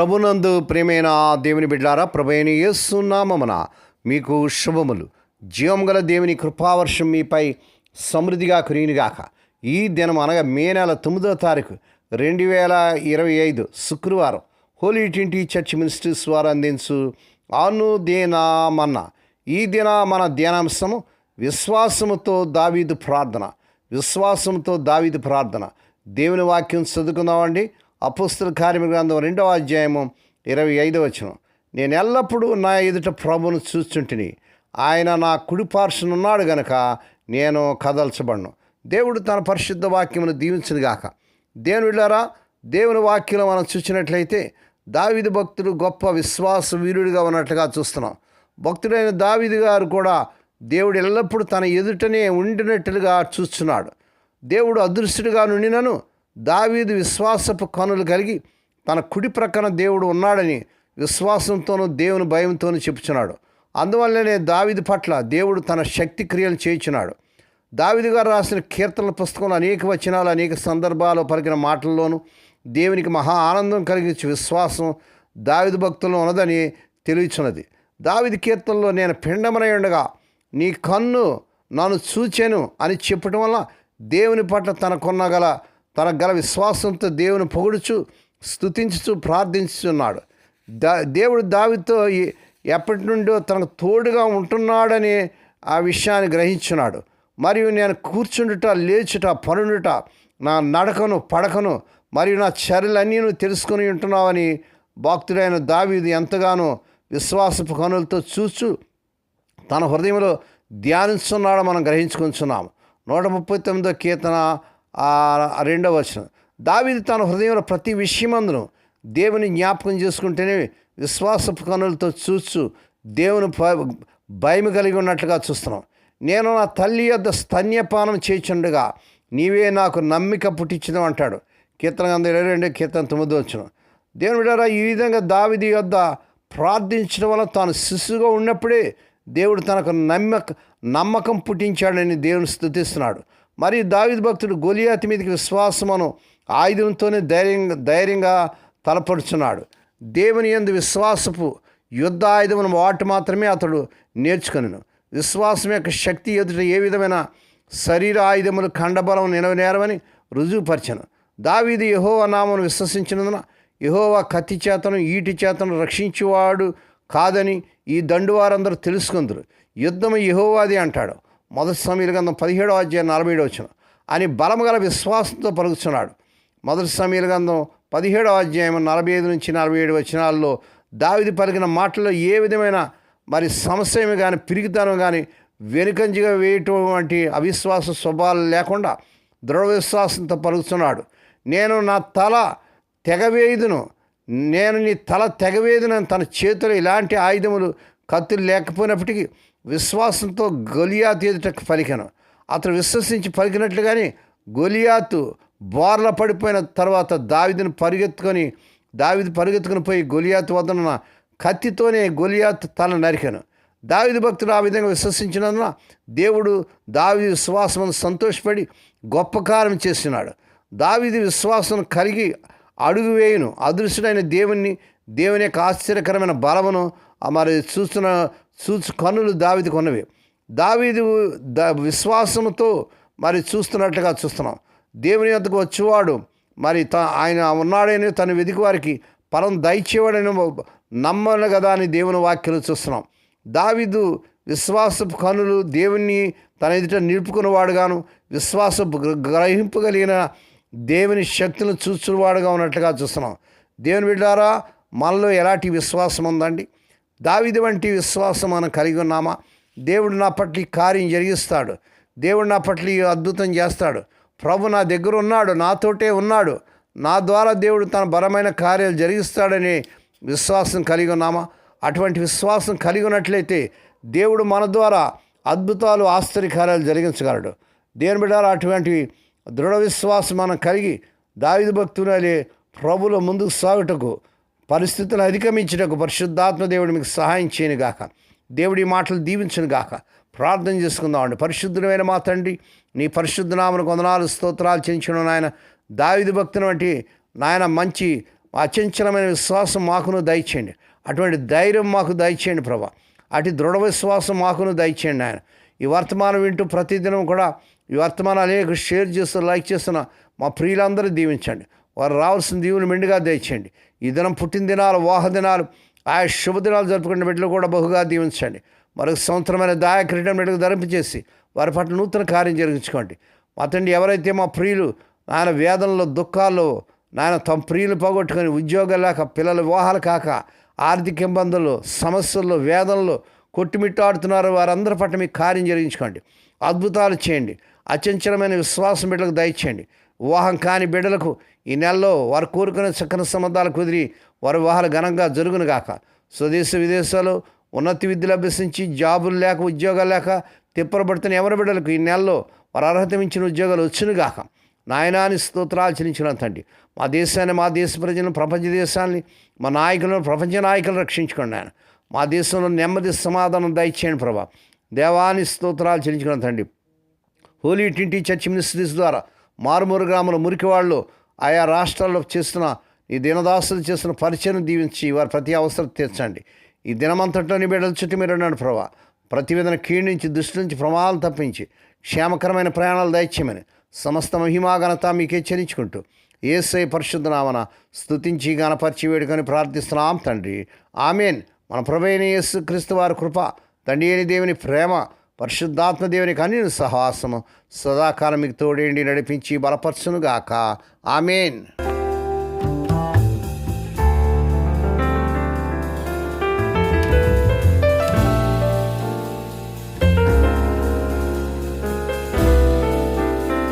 ప్రభునందు ప్రేమైన దేవుని బిడ్డారా ప్రభుని యేసునామమున మీకు శుభములు. జీవం గల దేవుని కృపావర్షం మీపై సమృద్ధిగా కురిగినగాక ఈ దినం అనగా మే నెల తొమ్మిదో తారీఖు రెండు వేల ఇరవై ఐదు శుక్రవారం హోలీ ట్వంటీ చర్చ్ మినిస్ట్రీస్ వారు అందించు అనుదేనామన్న. ఈ దిన మన ధ్యానాంశము విశ్వాసముతో దావీదు ప్రార్థన. విశ్వాసంతో దావీదు ప్రార్థన. దేవుని వాక్యం చదువుకుందామండి. అపుస్తుల కార్యమ గ్రంథం రెండవ అధ్యాయము ఇరవై ఐదవ వచనం. నేను ఎల్లప్పుడూ నా ఎదుట ప్రభును చూస్తుంటిని. ఆయన నా కుడి గనక నేను కదల్చబడను. దేవుడు తన పరిశుద్ధ వాక్యమును దీవించను గాక. దేవుని వెళ్ళారా దేవుని వాక్యం మనం చూసినట్లయితే దావిది భక్తుడు గొప్ప విశ్వాస వీరుడిగా ఉన్నట్లుగా చూస్తున్నాం. భక్తుడైన దావిది గారు కూడా దేవుడు ఎల్లప్పుడూ తన ఎదుటనే ఉండినట్లుగా చూస్తున్నాడు. దేవుడు అదృశ్యుడిగా నుండినను దావీదు విశ్వాసపు కనులు కలిగి తన కుడి ప్రక్కన దేవుడు ఉన్నాడని విశ్వాసంతోనూ దేవుని భయంతోనూ చెప్పుచున్నాడు. అందువల్లనే దావిది పట్ల దేవుడు తన శక్తి క్రియలు చేయించున్నాడు. దావిది గారు రాసిన కీర్తనల పుస్తకంలో అనేక వచనాలు అనేక సందర్భాలు పలికిన మాటల్లోనూ దేవునికి మహా ఆనందం కలిగించే విశ్వాసం దావిది భక్తుల్లో ఉన్నదని తెలియచున్నది. దావిది కీర్తనలో నేను పిండమనై ఉండగా నీ కన్ను నన్ను చూచాను అని చెప్పటం వల్ల దేవుని పట్ల తనకున్న గల తన గల విశ్వాసంతో దేవుని పొగుడుచు స్థుతించుచు ప్రార్థించుచున్నాడు. దా దేవుడు దావితో ఎప్పటి నుండో తనకు తోడుగా ఉంటున్నాడని ఆ విషయాన్ని గ్రహించున్నాడు. మరియు నేను కూర్చుండుట లేచుట పనుండుట నా నడకను పడకను మరియు నా చర్యలన్నీ తెలుసుకుని ఉంటున్నావని భక్తుడైన దావీది ఎంతగానో విశ్వాసపు కనులతో చూచు తన హృదయంలో ధ్యానిస్తున్నాడో మనం గ్రహించుకుంటున్నాము నూట ముప్పై తొమ్మిదో కీర్తన రెండవ వచనం. దావిది తన హృదయంలో ప్రతి విషయమందును దేవుని జ్ఞాపకం చేసుకుంటేనే విశ్వాస కనులతో చూచు దేవుని భ- భయం కలిగి ఉన్నట్లుగా చూస్తున్నాం. నేను నా తల్లి యొద్ద స్తన్యపానం చేయుచుండగా నీవే నాకు నమ్మిక పుట్టించడం అంటాడు. కీర్తన గంధ ఇరవై రెండు కీర్తన తొమ్మిది వచ్చిన దేవుని బిడ్డారా ఈ విధంగా దావిది యొద్ద ప్రార్థించడం వల్ల తాను శిశువుగా ఉన్నప్పుడే దేవుడు తనకు నమ్మక నమ్మకం పుట్టించాడని దేవుని స్థుతిస్తున్నాడు. మరి దావిద్ భక్తుడు గొలియాతి మీదకి విశ్వాసమును ఆయుధంతోనే ధైర్యంగా ధైర్యంగా తలపడుచున్నాడు. దేవుని యందు విశ్వాసపు యుద్ధ ఆయుధమును వాటి మాత్రమే అతడు నేర్చుకొనను. విశ్వాసం యొక్క శక్తి ఎదుట ఏ విధమైన శరీర ఆయుధములు ఖండబలం నిలవనేరమని రుజువుపరచను. దావీది యహోవ నామను విశ్వసించినందున యహోవ కత్తి చేతను ఈటి చేతను రక్షించేవాడు కాదని ఈ దండు వారందరూ తెలుసుకుందరు. యుద్ధము యహోవాది అంటాడు. మొదటి సమీల గంధం పదిహేడో అధ్యాయం నలభై ఏడు వచ్చిన. అని బలము గల విశ్వాసంతో పలుకుతున్నాడు మొదటి సమీల గంధం పదిహేడో అధ్యాయం నలభై ఐదు నుంచి నలభై ఏడు వచనాల్లో దావిది పలికిన మాటల్లో ఏ విధమైన మరి సమస్యమే కానీ పిరిగితనం కానీ వెనుకంజిగా వేయటువంటి అవిశ్వాస స్వభావాలు లేకుండా దృఢ విశ్వాసంతో పలుకుతున్నాడు నేను నా తల తెగవేదును నేను నీ తల తెగవేదునని తన చేతిలో ఇలాంటి ఆయుధములు కత్తులు లేకపోయినప్పటికీ విశ్వాసంతో గొలియాతు ఎదుట పలికాను. అతడు విశ్వసించి పలికినట్లుగానే గొలియాతు బోర్ల పడిపోయిన తర్వాత దావిదిని పరిగెత్తుకొని దావిది పరిగెత్తుకుని పోయి గొలియాతు వద్దన కత్తితోనే గొలియాతు తల నరికాను. దావిది భక్తుడు ఆ విధంగా విశ్వసించినందున దేవుడు దావిది విశ్వాసమును సంతోషపడి గొప్ప కార్యం చేస్తున్నాడు దావిది విశ్వాసం కలిగి అడుగు వేయును. అదృశ్యుడైన దేవుణ్ణి దేవుని యొక్క ఆశ్చర్యకరమైన బలమును మరి చూస్తున్న చూసి కన్నులు దావిది కొన్నవి దావీదు ద విశ్వాసంతో మరి చూస్తున్నట్లుగా చూస్తున్నాం. దేవుని యొద్దకు వచ్చేవాడు మరి త ఆయన ఉన్నాడని తన వెతికి వారికి పరం దయచేవాడని నమ్మను కదా అని దేవుని వాక్యలు చూస్తున్నాం. దావిదు విశ్వాసపు కనులు దేవుణ్ణి తన ఎదుట నిలుపుకున్నవాడుగాను విశ్వాసపు గ్రహింపగలిగిన దేవుని శక్తులను చూస్తున్నవాడుగా ఉన్నట్లుగా చూస్తున్నాం. దేవుని బిడ్డారా మనలో ఎలాంటి విశ్వాసం ఉందండి? దావిది వంటి విశ్వాసం మనం కలిగి ఉన్నామా? దేవుడు నా పట్ల కార్యం జరిగిస్తాడు. దేవుడు నా పట్ల అద్భుతం చేస్తాడు. ప్రభు నా దగ్గర ఉన్నాడు నాతోటే ఉన్నాడు. నా ద్వారా దేవుడు తన బలమైన కార్యాలు జరిగిస్తాడని విశ్వాసం కలిగి ఉన్నామా? అటువంటి విశ్వాసం కలిగి ఉన్నట్లయితే దేవుడు మన ద్వారా అద్భుతాలు ఆశ్చర్యకార్యాలు జరిగించగలడు. దేవుని బిడ్డారా అటువంటి దృఢ విశ్వాసం మనం కలిగి దావిది భక్తులే ప్రభుల ముందుకు సాగుటకు పరిస్థితులు అధిగమించటకు పరిశుద్ధాత్మ దేవుడు మీకు సహాయం చేయను గాక. దేవుడి మాటలు దీవించను గాక. ప్రార్థన చేసుకుందామండి పరిశుద్ధమైన మా తండ్రి నీ పరిశుద్ధ నామను కొందనాలు స్తోత్రాలు చెంచడం నాయన. దావిది భక్తుని వంటి నాయన మంచి అచంచలమైన విశ్వాసం మాకును దయచేయండి. అటువంటి ధైర్యం మాకు దయచేయండి ప్రభా. అటు దృఢ విశ్వాసం మాకును దయచేయండి ఆయన ఈ వర్తమానం వింటూ ప్రతిదినం కూడా ఈ వర్తమానం అనేక షేర్ చేస్తూ లైక్ చేస్తున్న మా ప్రియులందరూ దీవించండి. వారు రావాల్సిన దీవుని మెండుగా దయచేయండి. ఈ దినం పుట్టినదినాలు వాహదినాలు ఆయా శుభదినాలు జరుపుకునే బిడ్డలు కూడా బహుగా దీవించండి. మరొక సంవత్సరమైన దాయ క్రీడ బిడ్డకు ధరింపచేసి వారి పట్ల నూతన కార్యం జరిగించుకోండి. మా తండ్రి ఎవరైతే మా ప్రియులు నాయన వేదనలో దుఃఖాల్లో నాయన తమ ప్రియులు పోగొట్టుకొని ఉద్యోగాలు లేక పిల్లల వివాహాలు కాక ఆర్థిక ఇబ్బందులు సమస్యల్లో వేదనలు కొట్టుమిట్టాడుతున్నారు వారందరి పట్ల మీకు కార్యం జరిగించుకోండి. అద్భుతాలు చేయండి. అచంచలమైన విశ్వాసం బిడ్డలకు దయచేయండి. వివాహం కాని బిడ్డలకు ఈ నెలలో వారు కోరుకునే చక్కని సంబంధాలు కుదిరి వారి వివాహాలు ఘనంగా జరుగునుగాక స్వదేశ విదేశాలు ఉన్నత విద్యలు అభ్యసించి జాబులు లేక ఉద్యోగాలు లేక తిప్పరబడుతున్న ఎవరి బిడ్డలకు ఈ నెలలో వారు అర్హత మించిన ఉద్యోగాలు వచ్చినగాక నాయనాని స్తోత్రాలు చెల్లించిన తండ్రి. మా దేశాన్ని మా దేశ ప్రజలను ప్రపంచ దేశాన్ని మా నాయకులను ప్రపంచ నాయకులను రక్షించుకోండి ఆయన మా దేశంలో నెమ్మది సమాధానం దయచేయండి ప్రభా. దేవాని స్తోత్రాలు చెల్లించుకున్న తండ్రి. హోలీ టింటి చర్చ్ మినిస్ట్రీస్ ద్వారా మారుమూరు గ్రామంలో మురికివాళ్ళు ఆయా రాష్ట్రాల్లో చేస్తున్న ఈ దినదాసులు చేస్తున్న పరిచయం దీవించి వారి ప్రతి అవసరం తీర్చండి. ఈ దినమంతటిలోని బిడ్డల చుట్టూ మీరు ఉన్నాడు ప్రభా. ప్రతి క్షీణించి కీడించి దృష్టి నుంచి ప్రమాదాలు తప్పించి క్షేమకరమైన ప్రయాణాలు దయచేయమని సమస్త మహిమాఘనత మీకే చెల్లించుకుంటూ ఏసై పరిశుద్ధనామన స్థుతించి గణపరిచి వేడుకొని ప్రార్థిస్తున్నాం తండ్రి. ఆమెన్. మన ప్రభైన యేసు క్రీస్తు వారి కృప తండ్రి అని దేవుని ప్రేమ పరిశుద్ధాత్మ దేవుని కానీ సహాసము సదాకాలం మీకు తోడేండి నడిపించి బలపరచునుగాక. ఆమెన్.